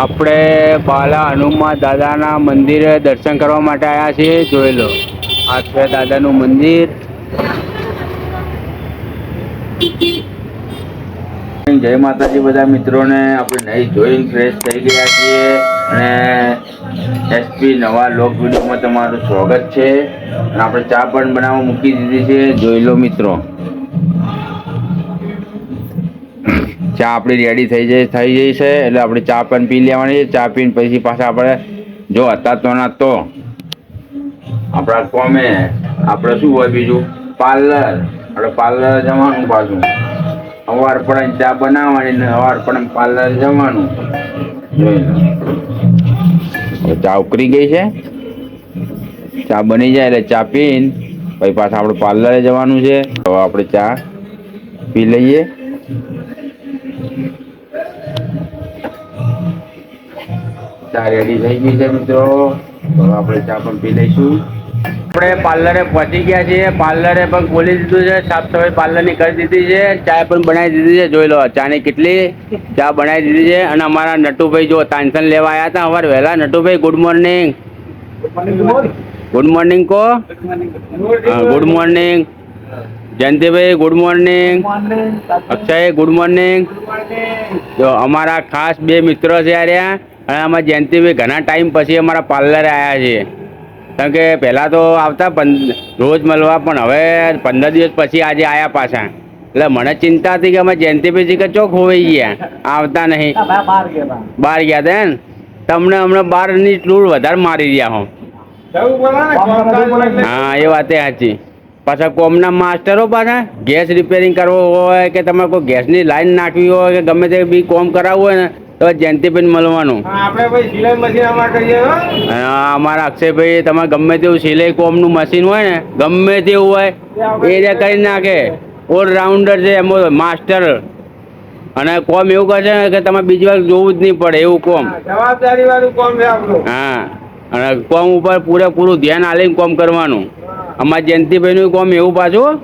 આપણે બાલા હનુમાન દાદાના મંદિરે દર્શન કરવા માટે આવ્યા છીએ, જોઈ લો. આ છે દાદાનું મંદિર. જય માતાજી બધા મિત્રોને, આપણે નહીં જોઈન ફ્રેશ થઈ ગયા છીએ અને એસપી નવા લોક વિડીયોમાં તમારું સ્વાગત છે. અને આપણે ચા પણ બનાવવા મૂકી દીધી છે. જોઈ લો મિત્રો. ચા આપણી રેડી થઈ જાય થઈ જઈ છે. એટલે આપણે ચા પણ પી લેવાની છે. ચા પીને પછી પાછા આપણે જો હતા તો ના તો આપણા કોમે આપણે શું હોય બીજું? પાર્લર. આપણે પાર્લર જવાનું પાછું. સવાર પડે ચા બનાવવાની ને સવાર પડે પાર્લર જવાનું. જોઈ ચા ઉકળી ગઈ છે. ચા બની જાય એટલે ચા પીને પછી પાછા આપણે પાર્લરે જવાનું છે. તો આપણે ચા પી લઈએ. ચા રેડી થઈ ગઈ છે મિત્રો. તો આપણે ચા પણ પી લઈશું. આપણે પાર્લરે પહોંચી ગયા છીએ. પાર્લરે પણ ખોલી દીધું છે. સાફ સફાઈ પાર્લરની કરી દીધી છે. ચા પણ બનાવી દીધી છે. જોઈ લો ચાની કેટલી ચા બનાવી દીધી છે. અને અમારા નટુભાઈ જો તાનસન લેવા આવ્યા હતા. અમારે વહેલા. Natubhai good morning good morning કો? Good morning Jayantibhai good morning Akshay good morning જો અમારા ખાસ બે મિત્રો છે આર્યા અને અમારા જયંતિભાઈ ઘણા ટાઈમ પછી અમારા પાર્લરે આવ્યા છે. કારણ કે પહેલાં તો આવતા રોજ મળવા પણ હવે પંદર દિવસ પછી આજે આવ્યા પાછા. એટલે મને ચિંતા હતી કે અમે જયંતિભાઈ કે ચોક હોવાઈ ગયા. આવતા નહીં. બહાર ગયા હતા ને તમને હમણાં બહારની ટૂર વધારે મારી રહ્યા હો. હા એ વાત સાચી. પાછા કોમના માસ્ટરો પાછા ગેસ રિપેરિંગ કરવો હોય કે તમારે કોઈ ગેસની લાઈન નાખવી હોય કે ગમે તે બી કોમ કરાવવું હોય ને તો જયંતિભાઈને મળવાનું. અમારે હો. અક્ષયભાઈ તમારે ગમે તેવું સિલાઈ કોમનું મશીન હોય ને ગમે તેવું હોય એ કરી નાખે. ઓલરાઉન્ડર છે એમાં માસ્ટર. અને કોમ એવું કરશે ને કે તમે બીજી વાર જોવું જ નહીં પડે એવું કોમ. જવાબદારી વાળું કોમ છે આપણું. હા અને કોમ ઉપર પૂરેપૂરું ધ્યાન આલીને કોમ કરવાનું. અમારા જયંતિભાઈનું કોમ એવું પાછું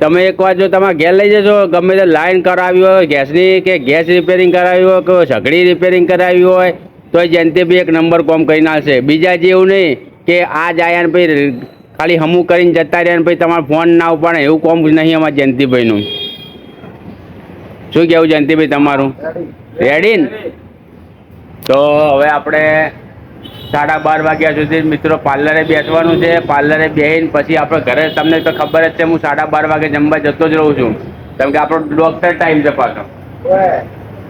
તમે એકવાર જો તમારે ઘેર લઈ જશો ગમે તે લાઇન કરાવી હોય ગેસની કે ગેસ રિપેરિંગ કરાવી હોય કે સગડી રિપેરિંગ કરાવી હોય તો જયંતિભાઈ એક નંબર કોમ કરી નાખશે. બીજા જેવું નહીં કે આ જ આયા ને ભાઈ ખાલી હમું કરીને જતા રહ્યા ને ભાઈ તમારો ફોન ના ઉપાડે એવું કોમ નહીં અમારા જયંતિભાઈનું. શું કહેવું જયંતિભાઈ તમારું? રેડી ને? તો હવે આપણે સાડા બાર વાગ્યા સુધી મિત્રો પાર્લરે બેસવાનું છે. પાર્લરે બેસીને પછી આપણે ઘરે તમને તો ખબર જ છે, હું સાડા બાર વાગે જમવા જતો જ રહું છું. કેમ કે આપણો ડોક્ટર ટાઈમ છે પાછો.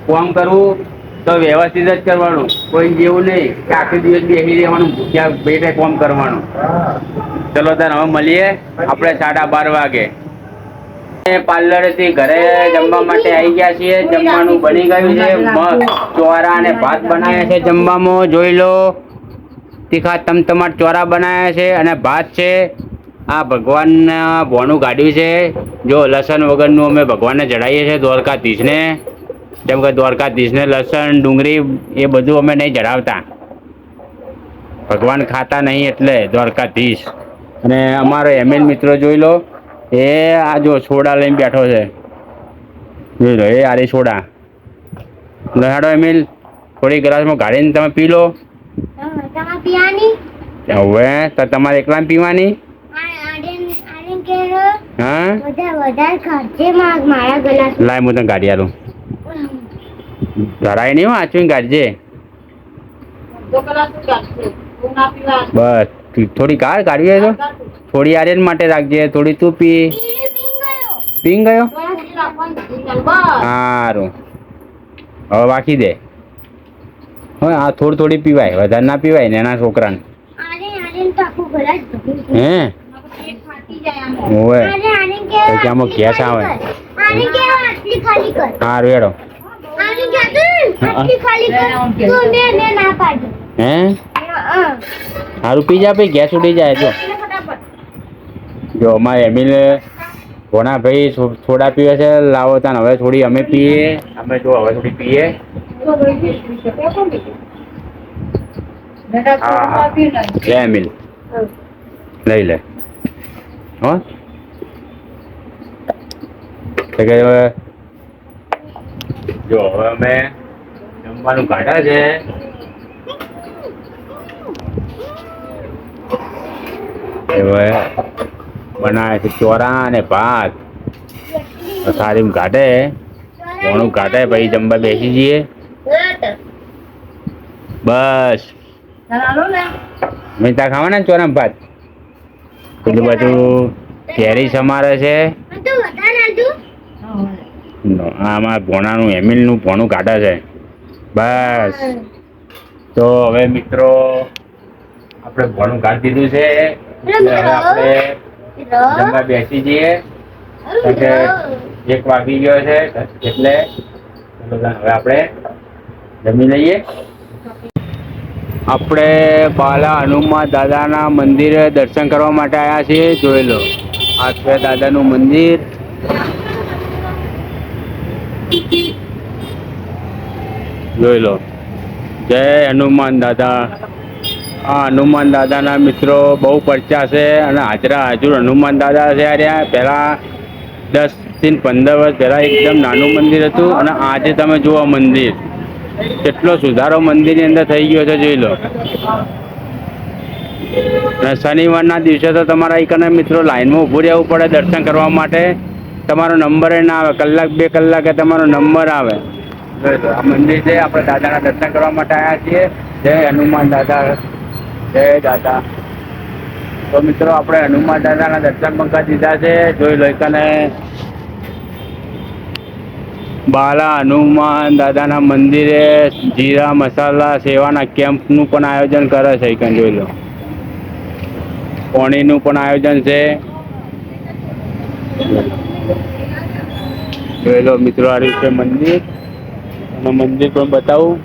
કોમ કરવું તો વ્યવસ્થિત જ કરવાનું. કોઈ જેવું નહીં. કે આખો દિવસ બેસી રહેવાનું ભૂખ્યા બેઠે કોમ કરવાનું. ચલો તાર હવે મળીએ. આપણે સાડા બાર વાગે. પાર્લરેથી ઘરે જમવા માટે આવી ગયા છીએ. જમવાનું બની ગયું છે. મસ્ત ચોરા અને ભાત બનાવ્યા છે જમવામાં. જોઈ લો. તીખા તમતમાટ ચોરા બનાવ્યા છે અને ભાત છે. આ ભગવાનના ભોણું કાઢ્યું છે. જો લસણ વગરનું અમે ભગવાનને ચડાવીએ છીએ દ્વારકાધીશને. જેમ કે દ્વારકાધીશને લસણ, ડુંગળી એ બધું અમે નહીં ચડાવતા ભગવાન ખાતા નહીં એટલે દ્વારકાધીશ. અને અમારો એમએલ મિત્રો જોઈ લો. એ આ જો સોડા લઈને બેઠો છે. જોઈ લો, એ આરી સોડા. લહાડો એમિલ, થોડી ગ્લાસમાં ગાળીને તમે પી લો. હવે? તો તમારે એકલા પીવાની? આર્યન આર્યન કે હા? વધારે વધારે ખર્ચે માં મારા ગલાસ. લાય હું તને ગાડી આલું. ધરાય નહીં વાંચવી કાઢજે બસ થોડી કાર કાઢવી હોય તો. થોડી આર્યન માટે રાખજે થોડી તું પી. પીંગ ગયો? સારું. હવે વાંકી દે. હવે આ થોડી થોડી પીવાય. વધારે ના પીવાય ને એના છોકરાને. આર્યન આર્યન તો આખું ગલાસ ભરી હે? ઓવે આર્યન આર્યન કે તો કે આમાં ગેસ આવે. આર્યન કે આટલી ખાલી કર. સારું હેડો આર્યન કે આટલી ખાલી કર. તો મેં મેં ના પાડી. હે? હા સારું પી જા ભાઈ ગેસ ઉડી જાય જો. ફટાફટ. જો અમારે એમિલ ભોણા ભાઈ છો- સોડા પીવે છે લાવો તાન હવે થોડી અમે પીએ. અમે જો હવે થોડી પીએ. હા હા લે એમિલ લઈ લે હો કે હવે જો હવે અમે જમવાનું કાઢા છે. હવે બનાવે છે ચોરા અને ભાત. સારી કાઢે. ઘણું કાઢે પછી જમવા બેસી જઈએ. બસ. મિતા ખાવાના ને ભાત? પેલું બધું કેરી સમારે છે. આમાં ભોણાનું એમિલનું ભોણું કાઢે છે. બસ. તો હવે મિત્રો આપણે ભોણું કાઢી દીધું છે. હવે આપણે જમવા બેસી જઈએ. એટલે કે એક વાગી ગયો છે એટલે હવે આપણે જમી લઈએ. આપણે બાલા હનુમાન દાદાના મંદિરે દર્શન કરવા માટે આવ્યા છીએ, જોઈ લો. આ છે દાદાનું મંદિર. જોઈ લો. જય હનુમાન દાદા. આ હનુમાન દાદાના મિત્રો બહુ પરચા છે અને હાજરા હાજર હનુમાન દાદા છે આર્યા પહેલાં દસથી પંદર વર્ષ પહેલાં એકદમ નાનું મંદિર હતું અને આજે તમે જુઓ મંદિર. કેટલો સુધારો મંદિરની અંદર થઈ ગયો છે જોઈ લો. શનિવારના દિવસે તો તમારા એકને મિત્રો લાઈનમાં ઊભું રહેવું પડે દર્શન કરવા માટે. તમારો નંબર ના આવે, કલાક, બે કલાકે તમારો નંબર આવે. આ મંદિર છે, આપણે દાદાના દર્શન કરવા માટે આવ્યા છીએ. જય હનુમાન દાદા, જય દાદા. તો મિત્રો, આપણે હનુમાન દાદાના દર્શન પણ કરી દીધા છે. જોઈ લો, એકને બાલા હનુમાન દાદાના મંદિરે જીરા મસાલા સેવાના કેમ્પનું પણ આયોજન કરે છે એકન જોઈ લો. પોણીનું પણ આયોજન છે. જોઈ લો મિત્રો, આ રીતે મંદિર. અને મંદિર પણ બતાવું.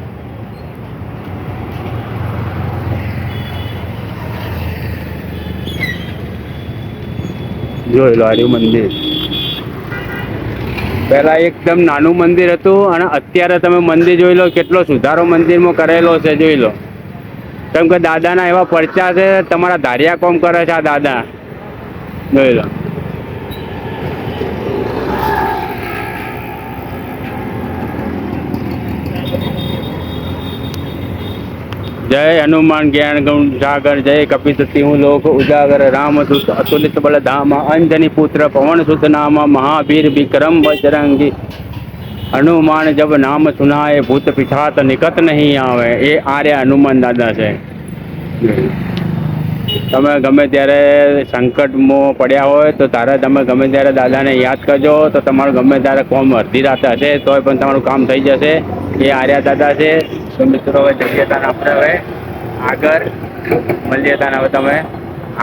જોઈ લો આ મંદિર. પહેલા એકદમ નાનું મંદિર હતું અને અત્યારે તમે મંદિર જોઈ લો, કેટલો સુધારો મંદિરમાં કરેલો છે, જોઈ લો. કેમ કે દાદાના એવા પરચા છે, તમારા ધારિયા કોમ કરે છે આ દાદા. જોઈ લો. જય હનુમાન જ્ઞાન ગુણ સાગર, જય કપિતતિ હું લોક ઉજાગર રામદૂત અતુલિત બળ ધામ, અંજની પુત્ર પવન સુત નામ, મહાવીર વિક્રમ બજરંગી. હનુમાન જબ નામ સુનાય, ભૂત પિછાત નિકટ નહીં આવે. એ આર્યા હનુમાન દાદા છે. તમે ગમે ત્યારે સંકટમાં પડ્યા હોય તો તારે તમે ગમે ત્યારે દાદાને યાદ કરજો. તો તમારું ગમે ત્યારે કોમ અડધી રાતે હશે, તોય પણ તમારું કામ થઈ જશે. એ આર્યા દાદા છે. તો મિત્રો, હવે જઈએ તાને આપણે હવે આગળ. મળીએ તાને હવે તમે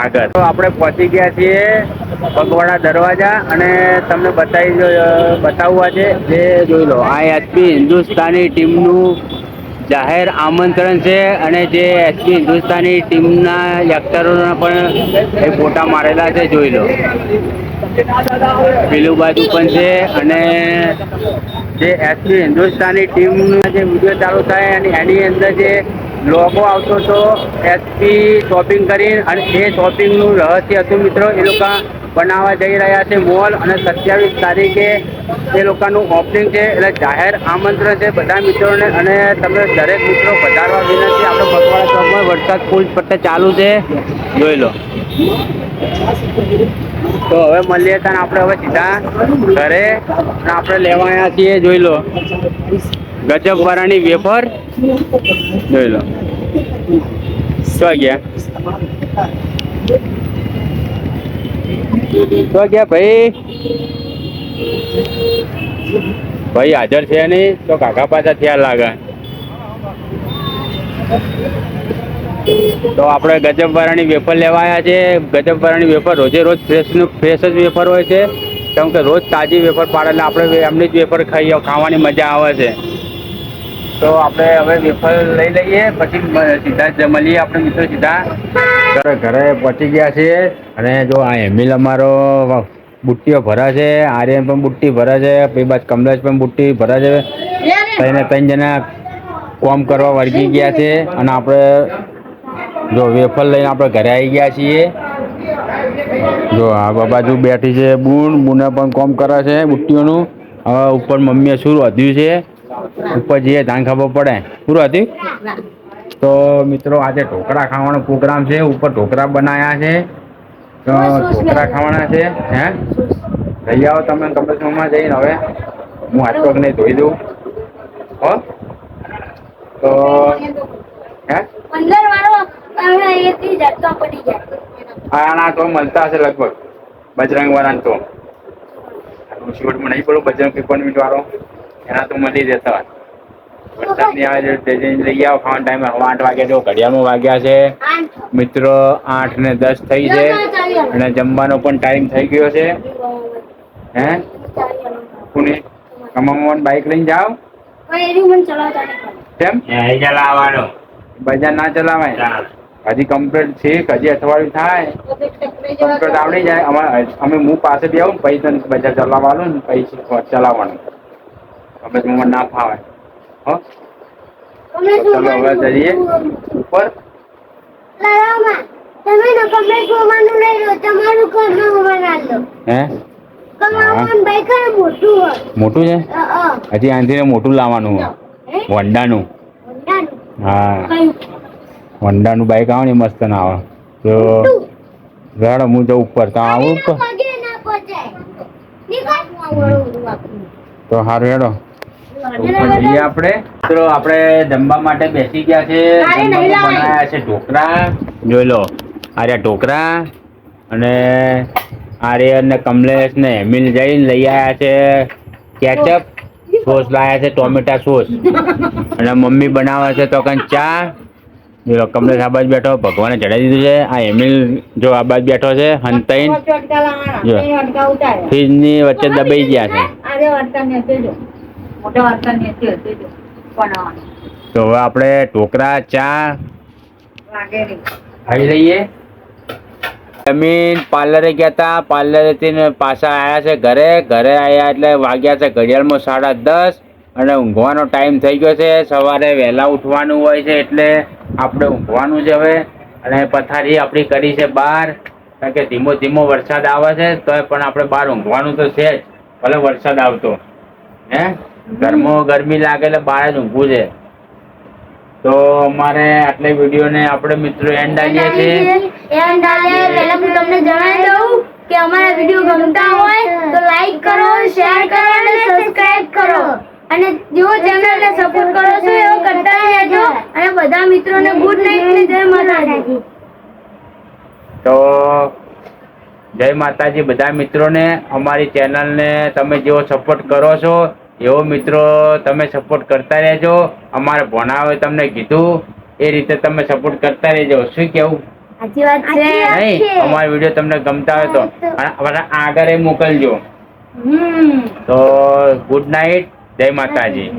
આગળ. તો આપણે પહોંચી ગયા છીએ પગવાડા દરવાજા અને તમને બતાવી બતાવવા છે. જે જોઈ લો, આ એચપી હિન્દુસ્તાની ટીમનું જાહેર આમંત્રણ છે અને જે એસપી હિન્દુસ્તાની ટીમના એક્ટરોના પણ એ ફોટા મારેલા છે, જોઈ લો. પેલું બાજુ પણ છે અને જે એસપી હિન્દુસ્તાની ટીમનો જે વીડિયો ચાલુ થાય અને એની અંદર જે લોગો આવતો હતો એસપી શોપિંગ કરીને અને એ શોપિંગનું રહસ્ય હતું મિત્રો, એ લોકો બનાવવા જઈ રહ્યા છે મોલ અને સત્યાવીસ તારીખે એ લોકોનું ઓપનિંગ છે. એટલે જાહેર આમંત્રણ છે બધા મિત્રોને અને તમે દરેક મિત્રો પધારવા વિનંતી. આપણે બગવાડા ચોકમાં વરસાદ ફૂલ પટ્ટે ચાલુ છે. જોઈ લો. તો હવે મળીએ તને આપણે હવે સીધા ઘરે આપણે લેવા આવ્યા છીએ, જોઈ લો. ગજબ વાળાની વેફર. જોઈ લો. શું ગયા? શું ગયા ભાઈ? ભાઈ હાજર છે નહીં? તો કાકા પાછા થયા લાગે. તો આપણે ગજબવાળાની વેફર લેવા આવ્યા છે ગજબવાળાની વેફર રોજે રોજ ફ્રેશનું ફ્રેશ જ વેફર હોય છે. કેમ કે રોજ તાજી વેફર પાડે એટલે આપણે એમની જ વેફર ખાઈએ ખાવાની મજા આવે છે. તો આપણે હવે વેફર લઈ લઈએ પછી સીધા જ મળીએ આપણે મિત્રો સીધા. ઘરે ઘરે પહોંચી ગયા છીએ અને જો આ એમિલ અમારો બુટ્ટીઓ ભરા છે આર્યન પણ બુટ્ટી ભરા છે પછી બાદ કમલેશ પણ બુટ્ટી ભરા છે. ત્રણે ત્રણ જણા કોમ કરવા વળગી ગયા છે અને આપણે જો વેફર લઈને આપણે ઘરે આવી ગયા છીએ. જો આ બાજુ બેઠી છે બૂન. બૂને પણ કોમ કરે છે બુટ્ટીઓનું. હવે ઉપર મમ્મીએ શું વધ્યું છે? ઉપર જઈએ ધાન ખબર પડે. પૂરું હતી તો મિત્રો આજે ઢોકળા ખાવાનો પ્રોગ્રામ છે. ઉપર ઢોકળા બનાવ્યા છે. તો ઢોકળા ખાવાના છે હે? લઈ આવો તમે કમ્પ્યુટરમાં જઈને હવે. હું હાથ પગને ધોઈ દઉં. હો? તો હવે એથી જતો પડી જાય. આના તો મળતા હશે લગભગ. બજરંગ વાળા તો. શિવટમાં નહીં પડું બજરંગ પિપરમિન્ટ વાળો. એના તો મળી જતા હોય વરસાદ નહીં આવે છે લઈ આવો. ખાવાનો ટાઈમ હવે આઠ વાગ્યા જો ઘડિયાળમાં વાગ્યા છે. મિત્રો આઠ ને દસ થઈ છે. અને જમવાનો પણ ટાઈમ થઈ ગયો છે. હે? પુણે કમાવાનું બાઈક લઈને જાઓ પણ એની મને ચલાવતા નહીં કેમ? ચલાવવાનો. બજાર ના ચલાવાય? હજી કમ્પ્લેટ છે હજી અઠવાડિયું થાય. કમ્પ્લેટ આવડી જાય. અમારે અમે હું પાસે બી આવું પછી તને બજાર ચલાવવાનું ને પછી ચલાવવાનું. અમે મને ના ફાવે. હો? ચલો હવે જઈએ. ઉપર. તમે ને કમે જોવાનું લઈ લો તમારું ઘરનું બનાવી હે? મોટું છે. હજી આંધીને મોટું લાવવાનું વંડાનું. હે? વંડાનું હોન્ડાનું. બાઇક બાઈક આવે ને મસ્ત ના આવે. તો રડ હું જઉં ઉપર તો આવું ઉપર. તો સારું હેડો. ઉપર જઈએ આપણે. મિત્રો આપણે જમવા માટે બેસી ગયા છે. બનાવ્યા છે ઢોકળા. જોઈ લો આર્યા ઢોકરા ઢોકળા અને આર્યન ને કમલેશ ને એમિલ જઈને લઈ આવ્યા છે કેચઅપ. સોસ લાયા છે ટોમેટા સોસ. અને મમ્મી બનાવે છે તો કંઈ ચા. જો કમલેશ આ બાજુ બેઠો ભગવાને ચડાવી દીધું છે. આ એમિલ જો આ બાજુ બેઠો છે હંતાઈન જો. ફ્રીજની વચ્ચે દબાઈ ગયા છે. તો હવે આપણે ઢોકળા ચા. ખાઈ લઈએ. જમીન પાર્લરે ગયા હતા પાર્લરેથી પાછા આવ્યા છે ઘરે. ઘરે આવ્યા એટલે વાગ્યા છે ઘડિયાળમાં સાડા દસ. અને ઊંઘવાનો ટાઈમ થઈ ગયો છે. સવારે વહેલા ઉઠવાનું હોય છે એટલે આપણે ઊંઘવાનું છે હવે અને પથારી આપણી કરી છે બહાર. કારણ કે ધીમો ધીમો વરસાદ આવે છે તો પણ આપણે બહાર ઊંઘવાનું તો છે જ. ભલે વરસાદ આવતો. હે? ગરમો ગરમી લાગે એટલે બહાર જ ઊંઘવું છે. તો અમારે આટલે વિડીયોને આપણે મિત્રો એન્ડ આવીએ છીએ. એન્ડ આવીએ પહેલા હું તમને જણાવી દઉં કે અમારા વીડિયો ગમતા હોય તો લાઈક કરો શેર કરો અને સબસ્ક્રાઇબ કરો. અને જેવો ચેનલને સપોર્ટ કરો છો એવો કરતા રહેજો અને બધા મિત્રોને ગુડ નાઈટ ને જય માતાજી. તો જય માતાજી બધા મિત્રોને અમારી ચેનલને તમે જેવો સપોર્ટ કરો છો એવો મિત્રો તમે સપોર્ટ કરતા રહેજો. અમારે ભણાવે તમને કીધું એ રીતે તમે સપોર્ટ કરતા રહેજો. શું કેવું? સાચી વાત છે. નહીં અમારો વીડિયો તમને ગમતા હોય તો. આગળ એ મોકલજો. તો ગુડ નાઇટ જય માતાજી